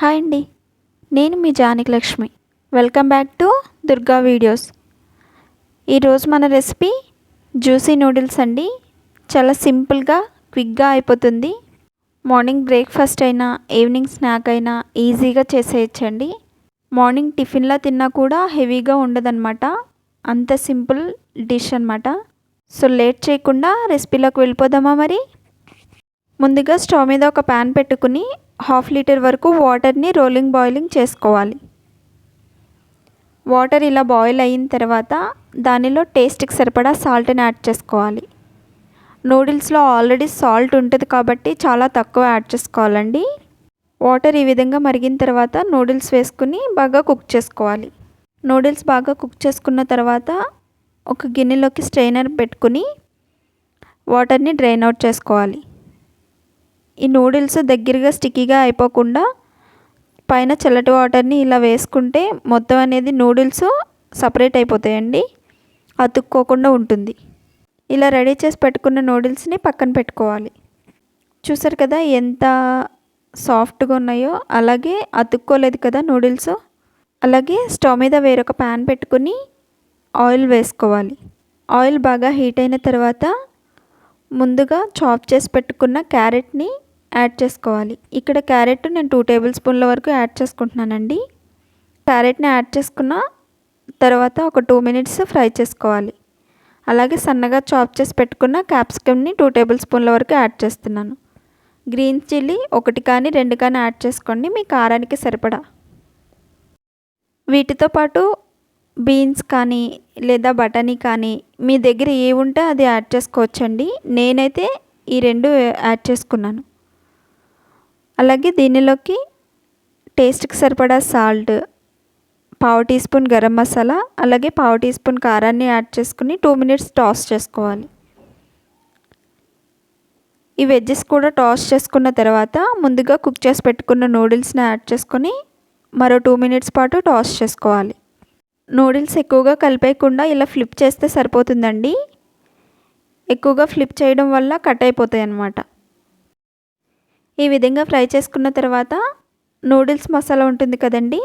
Hi అండి. నేను మీ Janaki Lakshmi. Welcome back to Durga videos. ఈరోజు మన రెసిపీ జ్యూసీ నూడిల్స్ అండి. చాలా సింపుల్గా క్విక్గా అయిపోతుంది. మార్నింగ్ బ్రేక్ఫాస్ట్ అయినా ఈవినింగ్ స్నాక్ అయినా ఈజీగా చేసేయచ్చండి. మార్నింగ్ టిఫిన్లా తిన్నా కూడా హెవీగా ఉండదన్నమాట. అంత సింపుల్ డిష్ అనమాట సో లేట్ చేయకుండా రెసిపీలోకి వెళ్ళిపోదామా మరి? ముందుగా స్టవ్ మీద ఒక ప్యాన్ పెట్టుకుని హాఫ్ లీటర్ వరకు వాటర్ని రోలింగ్ బాయిలింగ్ చేసుకోవాలి. వాటర్ ఇలా బాయిల్ అయిన తర్వాత దానిలో టేస్ట్కి సరిపడా సాల్ట్ని యాడ్ చేసుకోవాలి. నూడిల్స్లో ఆల్రెడీ సాల్ట్ ఉంటుంది కాబట్టి చాలా తక్కువ యాడ్ చేసుకోవాలండి. వాటర్ ఈ విధంగా మరిగిన తర్వాత నూడిల్స్ వేసుకుని బాగా కుక్ చేసుకోవాలి. నూడిల్స్ బాగా కుక్ చేసుకున్న తర్వాత ఒక గిన్నెలోకి స్ట్రైనర్ పెట్టుకుని వాటర్ని డ్రైన్ అవుట్ చేసుకోవాలి. ఈ నూడిల్స్ దగ్గరగా స్టిక్కీగా అయిపోకుండా పైన చల్లటి వాటర్ని ఇలా వేసుకుంటే మొత్తం అనేది నూడిల్స్ సపరేట్ అయిపోతాయండి. అతుక్కోకుండా ఉంటుంది. ఇలా రెడీ చేసి పెట్టుకున్న నూడిల్స్ని పక్కన పెట్టుకోవాలి. చూసారు కదా ఎంత సాఫ్ట్గా ఉన్నాయో. అలాగే అతుక్కోలేదు కదా నూడిల్స్. అలాగే స్టవ్ మీద వేరొక ప్యాన్ పెట్టుకుని ఆయిల్ వేసుకోవాలి. ఆయిల్ బాగా హీట్ అయిన తర్వాత ముందుగా చాప్ చేసి పెట్టుకున్న క్యారెట్ని యాడ్ చేసుకోవాలి. ఇక్కడ క్యారెట్ నేను టూ టేబుల్ స్పూన్ల వరకు యాడ్ చేసుకుంటున్నానండి. క్యారెట్ని యాడ్ చేసుకున్న తర్వాత ఒక టూ మినిట్స్ ఫ్రై చేసుకోవాలి. అలాగే సన్నగా చాప్ చేసి పెట్టుకున్న క్యాప్సికమ్ని టూ టేబుల్ స్పూన్ల వరకు యాడ్ చేస్తున్నాను. గ్రీన్ చిల్లీ ఒకటి కానీ రెండు కానీ యాడ్ చేసుకోండి మీ కారానికి సరిపడా. వీటితో పాటు బీన్స్ కానీ లేదా బటానీ కానీ మీ దగ్గర ఏ ఉంటే అది యాడ్ చేసుకోవచ్చండి. నేనైతే ఈ రెండు యాడ్ చేసుకున్నాను. అలాగే దీనిలోకి టేస్ట్కి సరిపడా సాల్ట్ పావు టీ స్పూన్ గరం మసాలా అలాగే పావు టీ స్పూన్ కారాన్ని యాడ్ చేసుకుని టూ మినిట్స్ టాస్ చేసుకోవాలి. ఈ వెజ్జెస్ కూడా టాస్ చేసుకున్న తర్వాత ముందుగా కుక్ చేసి పెట్టుకున్న నూడిల్స్ని యాడ్ చేసుకొని మరో టూ మినిట్స్ పాటు టాస్ చేసుకోవాలి. నూడిల్స్ ఎక్కువగా కలిపేయకుండా ఇలా ఫ్లిప్ చేస్తే సరిపోతుందండి. ఎక్కువగా ఫ్లిప్ చేయడం వల్ల కట్ అయిపోతాయి అన్నమాట ఈ విధంగా ఫ్రై చేసుకున్న తర్వాత నూడిల్స్ మసాలా ఉంటుంది కదండి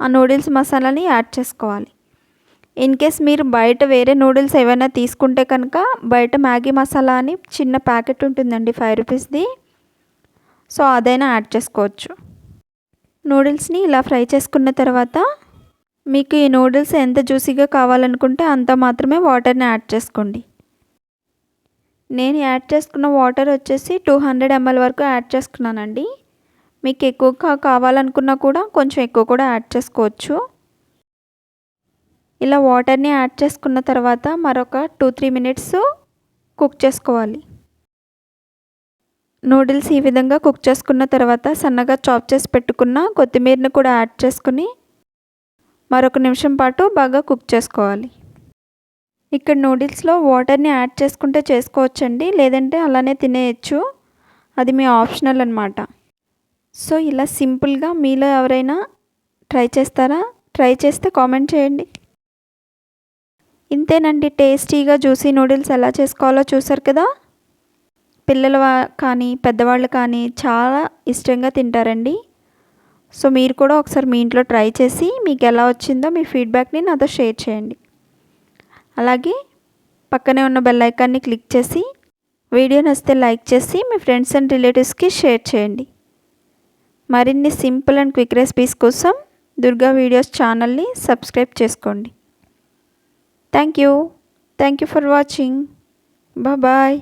ఆ నూడిల్స్ మసాలాని యాడ్ చేసుకోవాలి. ఇన్ కేస్ మీరు బయట వేరే నూడిల్స్ ఏమైనా తీసుకుంటే కనుక బయట మ్యాగీ మసాలా అని చిన్న ప్యాకెట్ ఉంటుందండి ఫైవ్ రూపీస్ది. సో అదైనా యాడ్ చేసుకోవచ్చు. నూడిల్స్ని ఇలా ఫ్రై చేసుకున్న తర్వాత మీకు ఈ నూడిల్స్ ఎంత జ్యూసీగా కావాలనుకుంటే అంత మాత్రమే వాటర్ని యాడ్ చేసుకోండి. నేను యాడ్ చేసుకున్న వాటర్ వచ్చేసి టూ హండ్రెడ్ ఎంఎల్ వరకు యాడ్ చేసుకున్నానండి. మీకు ఎక్కువగా కావాలనుకున్నా కూడా కొంచెం ఎక్కువ కూడా యాడ్ చేసుకోవచ్చు. ఇలా వాటర్ని యాడ్ చేసుకున్న తర్వాత మరొక టూ త్రీ మినిట్స్ కుక్ చేసుకోవాలి. నూడిల్స్ ఈ విధంగా కుక్ చేసుకున్న తర్వాత సన్నగా చాప్ చేసి పెట్టుకున్న కొత్తిమీరని కూడా యాడ్ చేసుకుని మరొక నిమిషం పాటు బాగా కుక్ చేసుకోవాలి. ఇక్కడ నూడిల్స్లో వాటర్ని యాడ్ చేసుకుంటే చేసుకోవచ్చండి లేదంటే అలానే తినేయచ్చు. అది మీ ఆప్షనల్ అనమాట సో ఇలా సింపుల్గా మీలో ఎవరైనా ట్రై చేస్తారా? ట్రై చేస్తే కామెంట్ చేయండి. ఇంతేనండి టేస్టీగా జ్యూసీ నూడిల్స్ ఎలా చేసుకోవాలో చూసారు కదా? పిల్లలు కానీ పెద్దవాళ్ళు కానీ చాలా ఇష్టంగా తింటారండి. సో మీరు కూడా ఒకసారి మీ ఇంట్లో ట్రై చేసి మీకు ఎలా వచ్చిందో మీ ఫీడ్బ్యాక్ని నాతో షేర్ చేయండి. అలాగే పక్కనే ఉన్న బెల్ ఐకాన్ని క్లిక్ చేసి వీడియో నచ్చితే లైక్ చేసి మీ ఫ్రెండ్స్ అండ్ రిలేటివ్స్కి షేర్ చేయండి. మరిన్ని సింపుల్ అండ్ క్విక్ రెసిపీస్ కోసం దుర్గా వీడియోస్ ఛానల్ని సబ్స్క్రైబ్ చేసుకోండి. Thank you thank you for watching bye